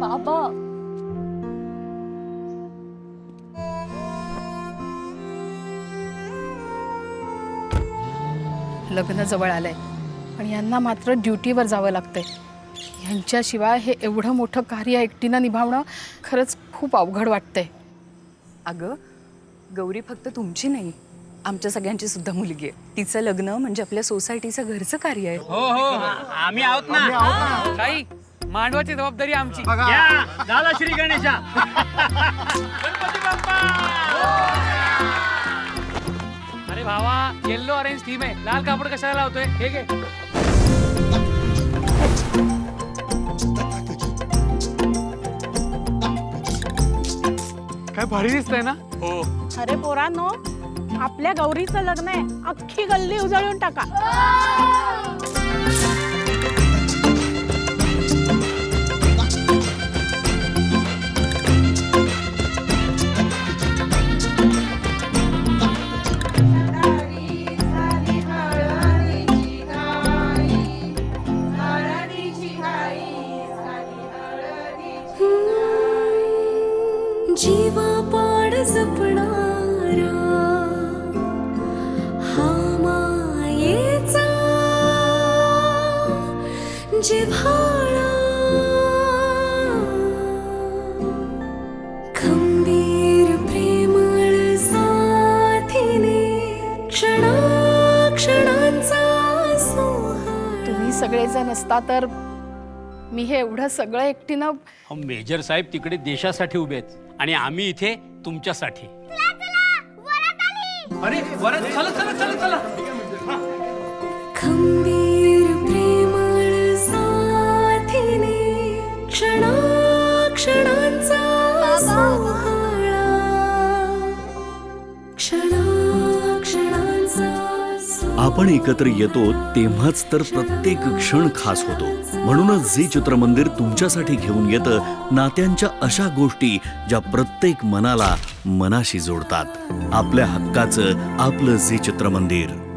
बाबा. लग्न जवळ आलंय. पण यांना मात्र ड्युटीवर जावं लागतंय. यांच्याशिवाय हे एवढं मोठं कार्य एकटीनं निभावणं खरंच खूप अवघड वाटतंय. अगं गौरी फक्त तुमची नाही आमच्या सगळ्यांची सुद्धा मुलगी आहे. तिचं लग्न म्हणजे आपल्या सोसायटीचं घरचं कार्य आहे. हो हो. आम्ही आहोत ना. ताई मांडवाची जबाबदारी आमची. या झाला श्री गणेशा. गणपती बाप्पा! अरे भावा येल्लो ऑरेंज थीम आहे. लाल कापड कशाला लावतोय? हे घे. काय भारी दिसतंय ना? हो. अरे पोरांनो आपल्या गौरीचं लग्न आहे. अख्खी गल्ली उजळून टाका. जीवा पाड जपणारा हा मायेचा जिव्हाळा. खंबीर प्रेमळ साथीने क्षणा क्षणांचा सोहळा. तुम्ही सगळेजण असता तर मी हे एवढं सगळं एकटीनं अहो, मेजर साहेब तिकडे देशासाठी उभे आहेत आणि आम्ही इथे तुमच्यासाठी. अरे वरात चला चला चला चला. खंबीर प्रेमळ साथीने क्षणा सोहळा. आपण एकत्र येतो तेव्हाच तर प्रत्येक क्षण खास होतो. म्हणूनच झी चित्रमंदिर तुमच्यासाठी घेऊन येतं नात्यांच्या अशा गोष्टी ज्या प्रत्येक मनाला मनाशी जोडतात. आपल्या हक्काचं आपलं झी चित्रमंदिर.